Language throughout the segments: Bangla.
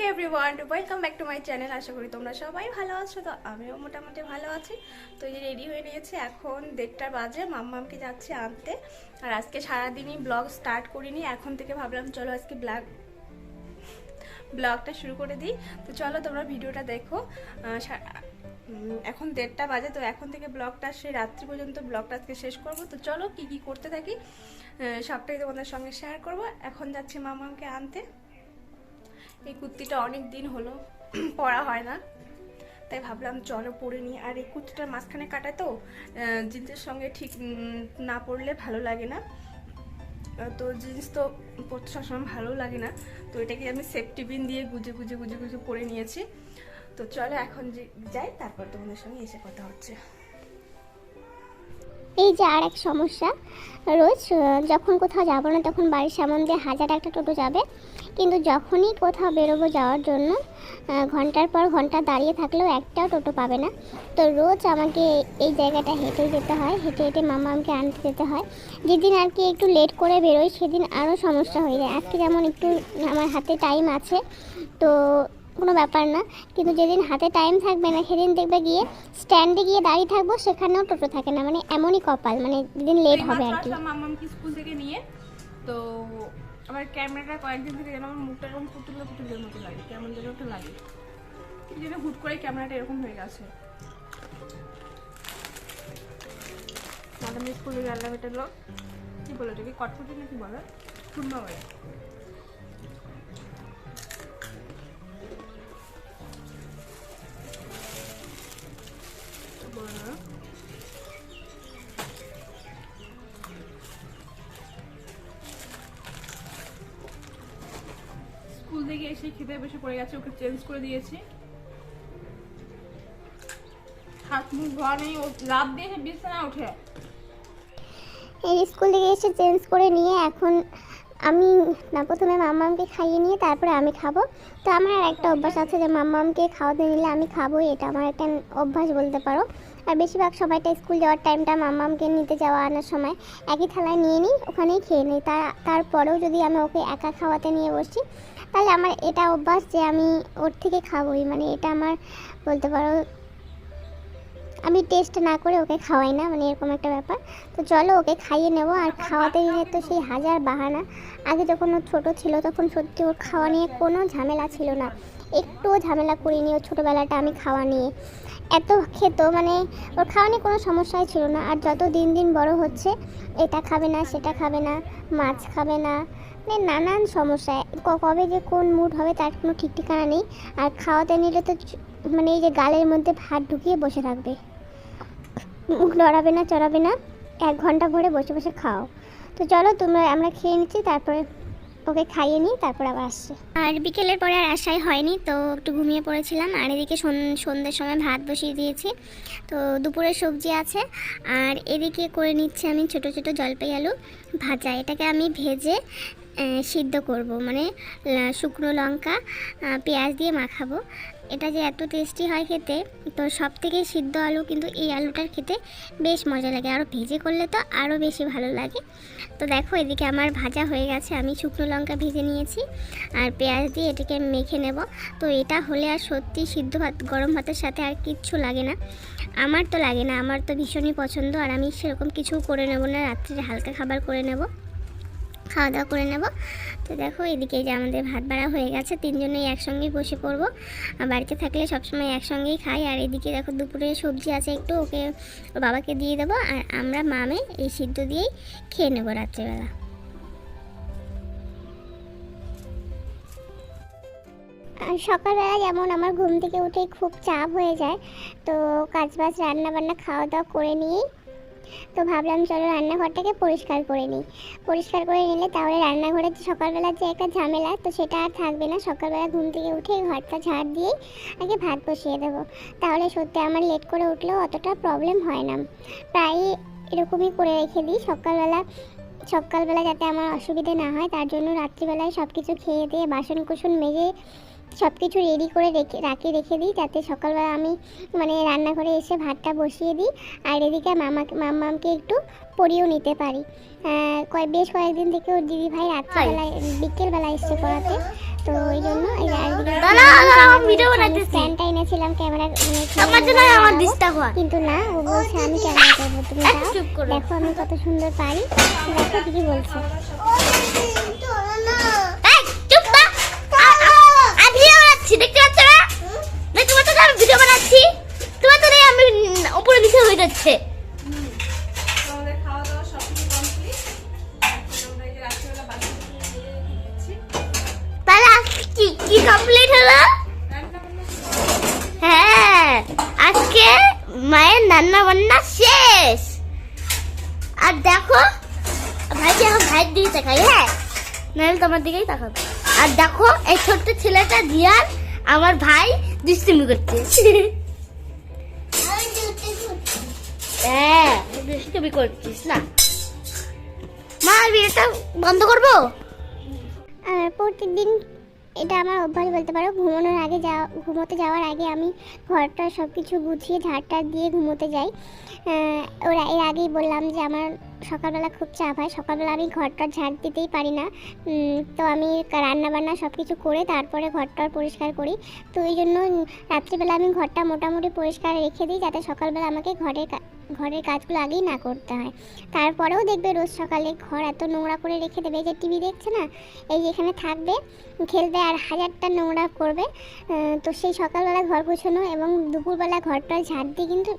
Hey everyone welcome back to my channel আশা করি তোমরা সবাই ভালো আছো। তো আমিও মোটামুটি ভালো আছি। তো এই রেডি হয়ে নিয়েছি এখন দেড়টা বাজে, মাম্মামকে যাচ্ছি আনতে। আর আজকে সারাদিনই ব্লগ স্টার্ট করিনি, এখন থেকে ভাবলাম চলো আজকে ব্লগ ব্লগটা শুরু করে দিই। তো চলো তোমরা ভিডিওটা দেখো। সা- এখন দেড়টা বাজে, তো এখন থেকে ব্লগটা সেই রাত্রি পর্যন্ত ব্লগটা আজকে শেষ করব। তো চলো কি কি করতে থাকি সবটাই তোমাদের সঙ্গে শেয়ার করব। এখন যাচ্ছি মামাকে আনতে। এই কুর্তিটা অনেক দিন হলো, পরা হয় না। তাই ভাবলাম চলো পরে নিই। আর এই কুর্তিটার মাঝখানে কাটা তো জিন্সের সঙ্গে ঠিক না পরলে ভালো লাগে না। তো জিন্স তো পরতে সবসময় ভালো লাগে না। তো এটাকে আমি সেফটি পিন দিয়ে গুজে গুজে গুজে গুজে পরে নিয়েছি। তো চলো এখন যাই, তারপর তোমাদের সঙ্গে এসে কথা হচ্ছে। এই যে আর এক সমস্যা। রোজ যখন কোথাও যাব না, তখন বাড়ির সামনে দিয়ে হাজার একটা টোটো যাবে। কিন্তু যখনই কোথাও বেরোবো যাওয়ার জন্য ঘণ্টার পর ঘণ্টা দাঁড়িয়ে থাকলেও একটাও টোটো পাবে না। তো রোজ আমাকে এই জায়গাটা হেঁটে যেতে হয় হেঁটে হেঁটে মামা আমাকে আনতে যেতে হয়। যেদিন আর কি একটু লেট করে বেরোই সেদিন আরও সমস্যা হয়ে যায়। আজকে যেমন একটু আমার হাতে টাইম আছে তো কোনো ব্যাপার না। কিন্তু যেদিন হাতে টাইম থাকবে না সেদিন দেখবে গিয়ে স্ট্যান্ডে গিয়ে দাঁড়িয়ে থাকব সেখানেও টোটো থাকে না। মানে এমনই কপাল মানে যেদিন লেট হবে আর কি। মামামকে স্কুল থেকে নিয়ে। তো আমার ক্যামেরাটা কয়েকদিন থেকে যেন আমার মুখটা এরকম পুতুলের পুতুলের মতো লাগে, কেমন যেন একটু লাগে। জন্য হুট করে ক্যামেরাটা এরকম হয়ে গেছে। ম্যাডাম স্কুলে গেলাম এটা লোক কী বলে ওটাকে কটফুটি না কি বলে চুম্বা বলে। থেকে এসে খেতে বসে পড়ে গেছে, ওকে চেঞ্জ করে দিয়েছি। হাত মুখ ধোয়া নেই, ও লাভ দিয়ে বিছানা উঠে এই স্কুল থেকে এসে চেঞ্জ করে নিয়ে এখন আমি না, প্রথমে মাম্মামকে খাইয়ে নিয়ে তারপরে আমি খাব। তো আমার আর একটা অভ্যাস আছে যে মাম্মামকে খাওয়াতে নিলে আমি খাবোই, এটা আমার একটা অভ্যাস বলতে পারো। আর বেশিরভাগ সময়টা স্কুল যাওয়ার টাইমটা মাম্মামকে নিতে যাওয়া আনার সময় একই থালায় নিয়ে নিই, ওখানেই খেয়ে নিই। তার, তারপরেও যদি আমি ওকে একা খাওয়াতে নিয়ে বসি তাহলে আমার এটা অভ্যাস যে আমি ওর থেকে খাবোই মানে এটা আমার বলতে পারো, আমি টেস্ট না করে ওকে খাওয়াই না মানে এরকম একটা ব্যাপার। তো চলো ওকে খাইয়ে নেব, আর খাওয়াতে গেলে তো সেই হাজার বাহানা, আগে যখন ও ছোটো ছিল তখন সত্যি ওর খাওয়া নিয়ে কোনো ঝামেলা ছিল না। একটুও ঝামেলা করিনি ওর ছোটোবেলাটা আমি খাওয়া নিয়ে। এত খেত মানে ওর খাওয়া নিয়ে কোনো সমস্যাই ছিল না। আর যত দিন দিন বড় হচ্ছে, এটা খাবে না, সেটা খাবে না, মাছ খাবে না মানে নানান সমস্যা। কবে যে কোন মুড হবে তার কোনো ঠিক ঠিকানা নেই। আর খাওয়াতে নিলে তো মানে এই যে গালের মধ্যে ভাত ঢুকিয়ে বসে থাকবে। মুখ লড়াবে না, চড়াবে না। এক ঘণ্টা ভরে বসে বসে খাও। তো চলো তোমরা, আমরা খেয়ে নিচ্ছি, তারপরে ওকে খাইয়ে নিই, তারপর আবার আসছে। আর বিকেলের পরে আর আশাই হয়নি, তো একটু ঘুমিয়ে পড়েছিলাম। আর এদিকে সন- সন্ধ্যের সময় ভাত বসিয়ে দিয়েছি। তো দুপুরের সবজি আছে। আর এদিকে করে নিচ্ছি আমি ছোট ছোট জলপাই আলু ভাজা। এটাকে আমি ভেজে সিদ্ধ করব। মানে শুকনো লঙ্কা পেঁয়াজ দিয়ে মাখাবো। এটা যে এত টেস্টি হয় খেতে, তো সব থেকে সিদ্ধ আলু কিন্তু এই আলুটার খেতে বেশ মজা লাগে। আরও ভেজে করলে তো আরও বেশি ভালো লাগে। তো দেখো, এদিকে আমার ভাজা হয়ে গেছে। আমি শুকনো লঙ্কা ভেজে নিয়েছি আর পেঁয়াজ দিয়ে এটাকে মেখে নেব। তো এটা হলে আর সত্যি সিদ্ধ ভাত, গরম ভাতের সাথে আর কিচ্ছু লাগে না। আমার তো লাগে না। আমার তো ভীষণই পছন্দ। আর আমি সেরকম কিছু করে নেব না। রাত্রে হালকা খাবার করে নেব। খাওয়া দাওয়া করে নেব। তো দেখো, এদিকে যে আমাদের ভাত বাড়া হয়ে গেছে, তিনজনেই একসঙ্গেই বসে পড়ব। বাড়িতে থাকলে সবসময় একসঙ্গেই খাই। আর এদিকে দেখো, দুপুরে সবজি আছে একটু, ওকে বাবাকে দিয়ে দেবো। আর আমরা মামে এই সিদ্ধ দিয়েই খেয়ে নেব রাত্রেবেলা। সকালবেলা যেমন আমার ঘুম থেকে উঠেই খুব চাপ হয়ে যায়, তো কাজ বাজ রান্না বান্না খাওয়া দাওয়া করে নিয়েই তো ভাবলাম চলো রান্নাঘরটাকে পরিষ্কার করে নিই। পরিষ্কার করে নিলে তাহলে রান্নাঘরে যে সকালবেলা যে একটা ঝামেলা, তো সেটা আর থাকবে না। সকালবেলা ঘুম থেকে উঠে ঘরটা ঝাড় দিয়েই আগে ভাত বসিয়ে দেবো। তাহলে সত্যি আমার লেট করে উঠলেও অতটা প্রবলেম হয় না। প্রায় এরকমই করে রেখে দিই। সকালবেলা সকালবেলা যাতে আমার অসুবিধে না হয়, তার জন্য রাত্রিবেলায় সব কিছু খেয়ে দিয়ে বাসন কুসন মেজে সব কিছু রেডি করে রেখে রাখি রেখে দিই। যাতে সকালবেলা আমি মানে রান্নাঘরে এসে ভাতটা বসিয়ে দিই। আর এদিকে মামাকে মাম্মামকে একটু পড়িয়েও নিতে পারি। আহ, কয় বেশ কয়েকদিন থেকে ওর দিদি ভাই রাত্রিবেলায় বিকেলবেলা এসছে পড়াতে। তো ওই জন্য স্ট্যান্ডটা এনেছিলাম ক্যামেরা মানে কিন্তু না ও বলছে আমি ক্যামেরা করব তুমি। দেখো আমি কত সুন্দর পারি। দেখো কি বলছে এই চুপ থাক আ- আ- আমি ভিডিও বানাচ্ছি দেখতে পাচ্ছ না দেখতে পাচ্ছ বানাচ্ছি তোমার তো নেই আমি উপরে নিচে হয়ে যাচ্ছে। তাহলে কি কি কমপ্লিট হলো? হ্যাঁ আজকে মায়ের রান্না বান্না শেষ। আর দেখো ভাইকে এখন ভাইয়ের দিকে তাকাই হ্যাঁ? নাহলে তোমার দিকেই তাকাবো। আর দেখো এই ছোট্ট ছেলেটা জিয়ান আমার ভাই দুষ্টুমি করছে হ্যাঁ দুষ্টুমি করছিস না মা বিয়েটা বন্ধ করব আর প্রত্যেকদিন এটা আমার অভ্যাস বলতে পারো ঘুমানোর আগে যাওয়া ঘুমোতে যাওয়ার আগে আমি ঘরটা সব কিছু গুছিয়ে ঝাড়টা দিয়ে ঘুমোতে যাই। ওরা এর আগেই বললাম যে আমার সকালবেলা খুব চাপ হয়। সকালবেলা আমি ঘরটা ঝাঁট দিতেই পারি না। তো আমি রান্না বান্না সব কিছু করে তারপরে ঘরটা পরিষ্কার করি। তো এই জন্য রাত্রিবেলা আমি ঘরটা মোটামুটি পরিষ্কার রেখে দিই যাতে সকালবেলা আমাকে ঘরের ঘরের কাজগুলো আগেই না করতে হয়। তারপরেও দেখবে রোজ সকালে ঘর এত নোংরা করে রেখে দেবে। যে টিভি দেখছে না? এই যে এখানে থাকবে, খেলবে আর হাজারটা নোংরা করবে। তো সেই সকালবেলা ঘর গোছানো এবং দুপুরবেলা ঘরটা ঝাঁট দিয়ে কিন্তু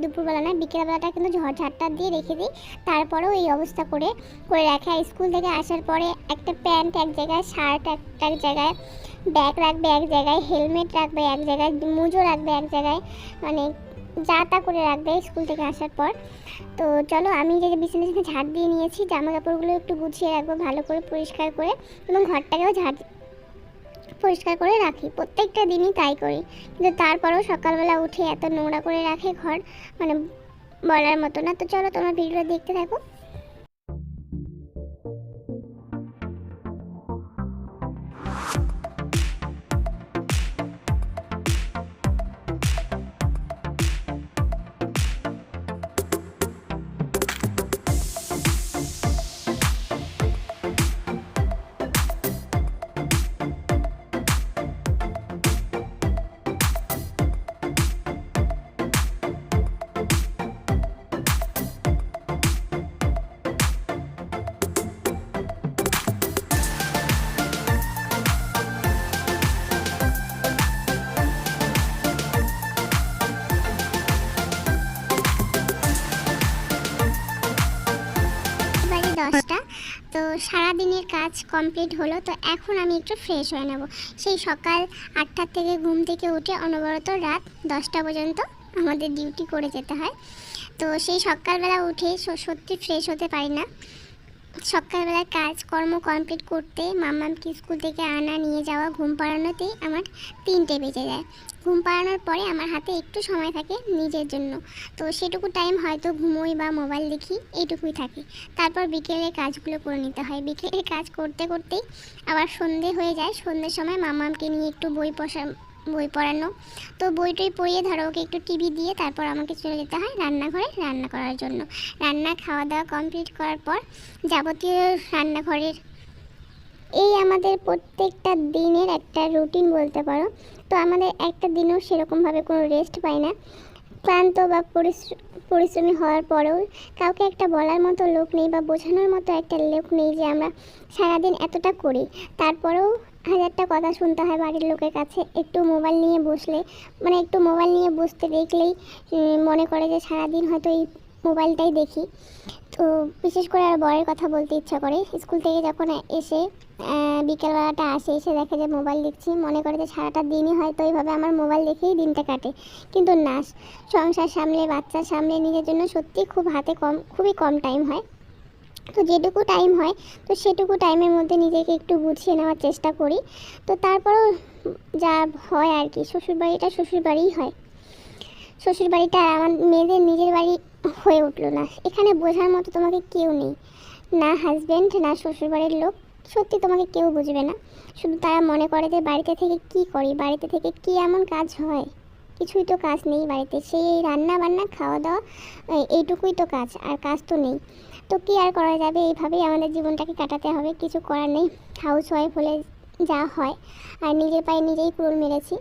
দুপুরবেলা না বিকেলবেলাটা কিন্তু ঝড় ঝাড়টা দিয়ে রেখে দিই। তারপরেও এই অবস্থা করে করে রাখে। স্কুল থেকে আসার পরে একটা প্যান্ট এক জায়গায়, শার্ট একটা এক জায়গায়, ব্যাগ রাখবে এক জায়গায়, হেলমেট রাখবে এক জায়গায়, মুজো রাখবে এক জায়গায় মানে যা তা করে রাখবে স্কুল থেকে আসার পর। তো চলো আমি যে বিছানা টিছানা ঝাড় দিয়ে নিয়েছি জামা কাপড়গুলো একটু গুছিয়ে রাখব ভালো করে, পরিষ্কার করে এবং ঘরটাকেও ঝাড় পরিষ্কার করে রাখি, প্রত্যেকটা দিনই তাই করি। কিন্তু তারপরেও সকালবেলা উঠে এত নোংরা করে রাখে ঘর মানে বলার মতো না। তো চলো তোমার ভিডিওটা দেখতে থাকো। কাজ কমপ্লিট হলো, তো এখন আমি একটু ফ্রেশ হয়ে নেব। সেই সকাল আটটার থেকে ঘুম থেকে উঠে অনবরত রাত দশটা পর্যন্ত আমাদের ডিউটি করে যেতে হয়। তো সেই সকালবেলা উঠে সত্যি ফ্রেশ হতে পারি না। সকালবেলার কাজকর্ম কমপ্লিট করতে মাম্মামকে স্কুল থেকে আনা নিয়ে যাওয়া ঘুম পাড়ানোতেই আমার তিনটে বেজে যায়। ঘুম পাড়ানোর পরে আমার হাতে একটু সময় থাকে নিজের জন্য। তো সেটুকু টাইম হয়তো ঘুমোই বা মোবাইল দেখি, এইটুকুই থাকে। তারপর বিকেলের কাজগুলো করে নিতে হয়। বিকেলের কাজ করতে করতেই আবার সন্ধে হয়ে যায়। সন্ধ্যের সময় মামামকে নিয়ে একটু বই পড়া বই পড়ানো। তো বইটই পড়িয়ে ধরো, ওকে একটু টিভি দিয়ে তারপর আমাকে চলে যেতে হয় রান্নাঘরে রান্না করার জন্য। রান্না খাওয়া দাওয়া কমপ্লিট করার পর যাবতীয় রান্নাঘরের এই আমাদের প্রত্যেকটা দিনের একটা রুটিন বলতে পারো। তো আমাদের একটা দিনও সেরকমভাবে কোনো রেস্ট পাই না। ক্লান্ত বা পরিশ্র- পরিশ্রমী হওয়ার পরেও কাউকে একটা বলার মতো লোক নেই বা বোঝানোর মতো একটা লোক নেই যে আমরা সারাদিন এতটা করি। তারপরেও হাজারটা কথা শুনতে হয় বাড়ির লোকের কাছে, একটু মোবাইল নিয়ে বসলে মানে একটু মোবাইল নিয়ে বসতে দেখলেই মনে করে যে সারাদিন হয়তো এই মোবাইলটাই দেখি। তো বিশেষ করে আর বরের কথা বলতে ইচ্ছা করে, স্কুল থেকে যখন এসে বিকেলবেলাটা আসে, এসে দেখে যে মোবাইল দেখছি, মনে করে যে সারাটা দিনই হয়তো এইভাবে আমার মোবাইল দেখেই দিনটা কাটে। কিন্তু না, সংসার সামলে বাচ্চা সামলে নিজের জন্য সত্যি খুব হাতে কম, খুবই কম টাইম হয়। তো যেটুকু টাইম হয়, তো সেটুকু টাইমের মধ্যে নিজেকে একটু গুছিয়ে নেওয়ার চেষ্টা করি। তো তারপরেও যা হয় আর কি, শ্বশুরবাড়িটা শ্বশুরবাড়িই হয়। শ্বশুরবাড়িটা আমার মেয়েদের নিজের বাড়ি হয়ে উঠল না। এখানে বোঝার মতো তোমাকে কেউ নেই। না হাজব্যান্ড না শ্বশুরবাড়ির লোক। সত্যি তোমাকে কেউ বুঝবে না। শুধু তারা মনে করে যে বাড়িতে থেকে কি করি, বাড়িতে থেকে কি এমন কাজ হয়? কিছুই তো কাজ নেই বাড়িতে। সেই রান্না বান্না খাওয়া দাওয়া এইটুকুই তো কাজ, আর কাজ তো নেই। তো কি আর করা যাবে? এইভাবেই আমাদের জীবনটাকে কাটাতে হবে। কিছু করার নেই। হাউস ওয়াইফ হলে যা হয়। আর নিজের পায়ে নিজেই কুড়ুল মেরেছি।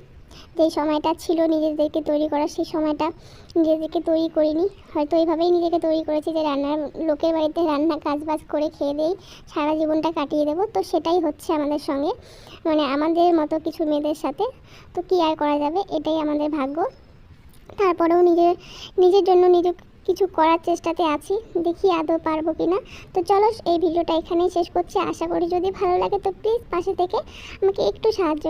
যে সময়টা ছিল নিজেদেরকে তৈরি করা সেই সময়টা নিজেদেরকে তৈরি করিনি। হয়তো এইভাবেই নিজেকে তৈরি করেছি যে রান্নার, লোকের বাড়িতে রান্না কাজ বাজ করে খেয়ে দিয়েই সারা জীবনটা কাটিয়ে দেবো। তো সেটাই হচ্ছে আমাদের সঙ্গে। মানে আমাদের মতো কিছু মেয়েদের সাথে। তো কী আর করা যাবে? এটাই আমাদের ভাগ্য। তারপরেও নিজের নিজের জন্য নিজে কিছু করার চেষ্টাতে আছি, দেখি আদৌ পারব কি না তো চলো, এই ভিডিওটা এখানেই শেষ করছি। আশা করি যদি ভালো লাগে, তো প্লিজ পাশে থেকে আমাকে একটু সাহায্য